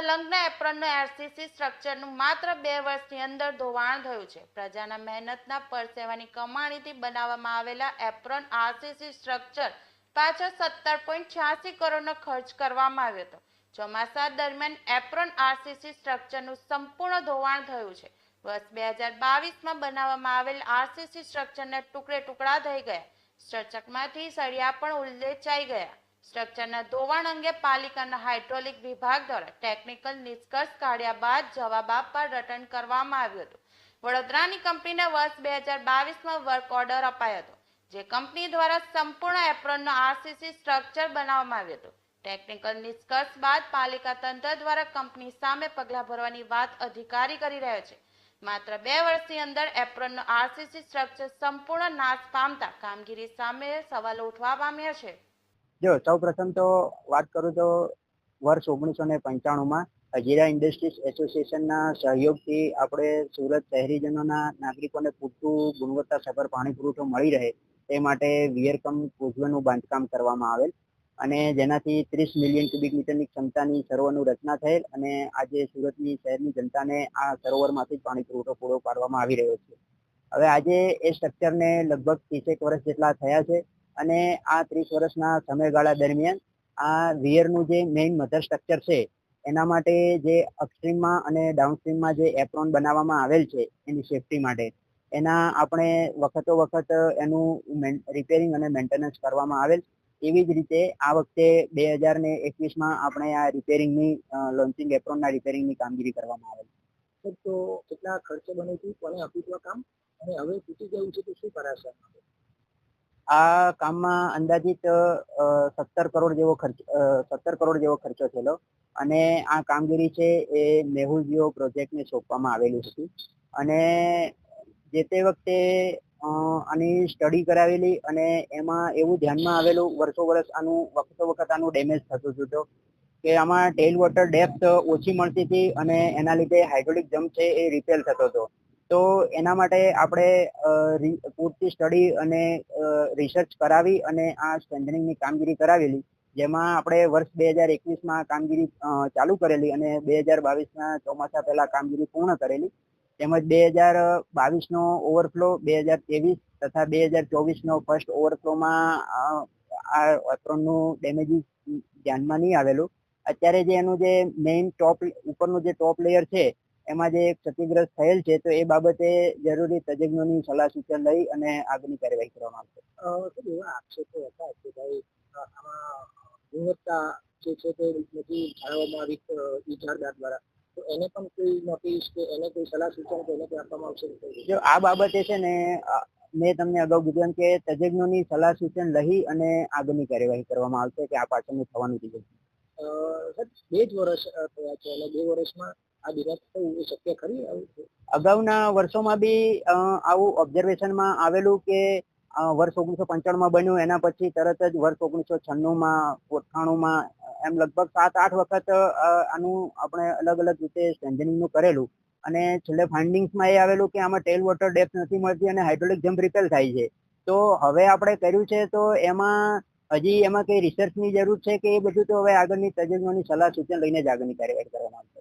RCC સ્ટ્રક્ચરનું માત્ર બે વર્ષની અંદર ધોવાણ થયું છે. પ્રજાના મહેનતના પરસેવાની કમાણીથી બનાવવામાં આવેલા એપ્રન આરસીસી સ્ટ્રક્ચર પાછળ સત્તર પોઈન્ટ છ્યાસી કરોડનો ખર્ચ કરવામાં આવ્યો હતો. ચોમાસા દરમિયાન એપ્રોન આરસીસી સ્ટ્રક્ચરનું સંપૂર્ણ ધોવાણ થયું છે. વર્ષ બે હજાર બાવીસમાં બનાવવામાં આવેલ આરસીસી સ્ટ્રક્ચરના ટુકડે ટુકડા થઈ ગયા. સ્ટ્રક્ચરમાંથી સળિયા પણ ઉલ્લેચાઈ ગયા. સ્ટ્રક્ચરના ધોવાણ અંગે પાલિકાના હાઇડ્રોલિક વિભાગ દ્વારા ટેકનિકલ નિષ્કર્ષ કાઢ્યા બાદ જવાબ આપવા રટન કરવામાં આવ્યું હતું. વડોદરાની કંપનીને વર્ષ બે હજાર બાવીસમાં વર્ક ઓર્ડર અપાયો હતો, જે કંપની દ્વારા સંપૂર્ણ એપ્રોનનો આરસીસી સ્ટ્રક્ચર બનાવવામાં આવ્યું હતું. ટેકનિકલ નિષ્કર્ષ બાદ પાલિકા તંત્ર દ્વારા કંપની સામે પગલાં ભરવાની વાત અધિકારી કરી રહ્યો છે. માત્ર બે વર્ષની અંદર એપ્રોનનો આરસીસી સ્ટ્રક્ચર સંપૂર્ણ નાશ પામતા કામગીરી સામે સવાલો ઉઠવા પામ્યા છે. જો સૌ પ્રથમ તો વાત કરું તો વર્ષ ઓગણીસો ને પંચાણુંમાં હજીરા ઇન્ડસ્ટ્રીઝ એસોસિએશનના સહયોગથી આપણે સુરત શહેરીજનોના નાગરિકોને પૂરતું ગુણવત્તાસભર પાણી પુરવઠો મળી રહે તે માટે વિયરકમ કોઝવેનું બાંધકામ કરવામાં આવેલ અને જેનાથી ત્રીસ મિલિયન ક્યુબિક મીટરની ક્ષમતાની સરોવરનું રચના થયેલ અને આજે સુરતની શહેરની જનતાને આ સરોવરમાંથી જ પાણી પુરવઠો પૂરો પાડવામાં આવી રહ્યો છે. હવે આજે એ સ્ટ્રક્ચરને લગભગ ત્રીસેક વર્ષ જેટલા થયા છે. અને આ ત્રીસ વર્ષના સમયગાળા દરમિયાન આ વિયરનું જે મેઇન મધર સ્ટ્રક્ચર છે, એના માટે જે અપસ્ટ્રીમમાં અને ડાઉનસ્ટ્રીમમાં જે એપ્રોન બનાવવામાં આવેલ છે, એની સેફટી માટે, એના આપણે વખતો વખત એનું રિપેરિંગ અને મેન્ટેનન્સ કરવામાં આવેલ. એવી જ રીતે આ વખતે બે હજાર ને એકવીસમાં આપણે આ રિપેરિંગની લોન્ચિંગ એપ્રોનના રિપેરિંગની કામગીરી કરવામાં આવેલ. તો કેટલા ખર્ચે બને હતું કોને આપ્યું કામ? અને હવે તૂટી ગયું છે તો શું કરાશે? આ કામમાં અંદાજિત સત્તર કરોડ જેવો ખર્ચ સત્તર કરોડ જેવો ખર્ચો થયેલો. અને આ કામગીરી છે એ મેહુલ જીઓ પ્રોજેક્ટને સોંપવામાં આવેલું હતું. અને જે તે વખતે આની સ્ટડી કરાવેલી અને એમાં એવું ધ્યાનમાં આવેલું વર્ષો વર્ષ આનું, વખતો વખત આનું ડેમેજ થતું હતું કે આમાં ટેલ વોટર ડેપ્થ ઓછી મળતી હતી અને એના લીધે હાઇડ્રોલિક જમ્પ છે એ રિપેલ થતો હતો. તો એના માટે આપણે પૂરતી સ્ટડી અને રિસર્ચ કરાવી અને આ સ્ટ્રેન્થનિંગની કામગીરી કરાવેલી, જેમાં આપણે વર્ષ બે હજાર એકવીસમાં કામગીરી ચાલુ કરેલી અને બે હજાર બાવીસના ચોમાસા પહેલા કામગીરી પૂર્ણ કરેલી. તેમજ બે હજાર બાવીસનો ઓવરફ્લો બે હજાર ત્રેવીસ તથા બે હજાર ચોવીસનો ફર્સ્ટ ઓવરફ્લોમાં આ એપ્રોનનું ડેમેજીસ ધ્યાનમાં નહીં આવેલું. અત્યારે જે એનું જે મેઇન ટોપ ઉપરનું જે ટોપ લેયર છે એમાં જે ક્ષતિગ્રસ્ત થયેલ છે તો એ બાબતે જરૂરી તજજ્ઞોની સલાહ સૂચન લઈ અને આગળની કાર્યવાહી કરવામાં આવશે. એવા આક્ષેપો હતા કે ભાઈ આમાં ગુણવત્તા જે છે તે નથી જાળવવામાં આવી ઇજારદાર દ્વારા? તો એને પણ કોઈ નોટિસ કે એને કોઈ સલાહ સૂચન કે એને કોઈ આપવામાં આવશે? જો આ બાબતે છે ને મેં તમને અગાઉ કીધું કે તજજ્ઞોની સલાહ સૂચન લઈ અને આગળની કાર્યવાહી કરવામાં આવશે કે આ પાછળનું થવાનું કીધું બે જ વર્ષ થયા છે અને બે વર્ષમાં આ બિરાજ થવું એ શક્ય ખરી અગાઉના વર્ષોમાં બી આવું ઓબ્ઝર્વેશનમાં આવેલું કે વર્ષ ઓગણીસો પંચાણુંમાં બન્યું, એના પછી તરત જ વર્ષ ઓગણીસો છન્નુંમાં અઠ્ઠાણુંમાં એમ લગભગ સાત આઠ વખત આનું આપણે અલગ અલગ રીતે સ્ટ્રેન્થનિંગનું કરેલું. અને છેલ્લે ફાઇન્ડિંગ્સમાં એ આવેલું કે આમાં ટેલ વોટર ડેપ્થ નથી મળતી અને હાઇડ્રોલિક જમ્પ રિપેલ થાય છે. તો હવે આપણે કર્યું છે, તો એમાં હજી એમાં કઈ રિસર્ચની જરૂર છે કે એ બધું તો હવે આગળની તજજ્ઞોની સલાહ સૂચન લઈને જ આગળની કાર્યવાહી કરવામાં આવશે?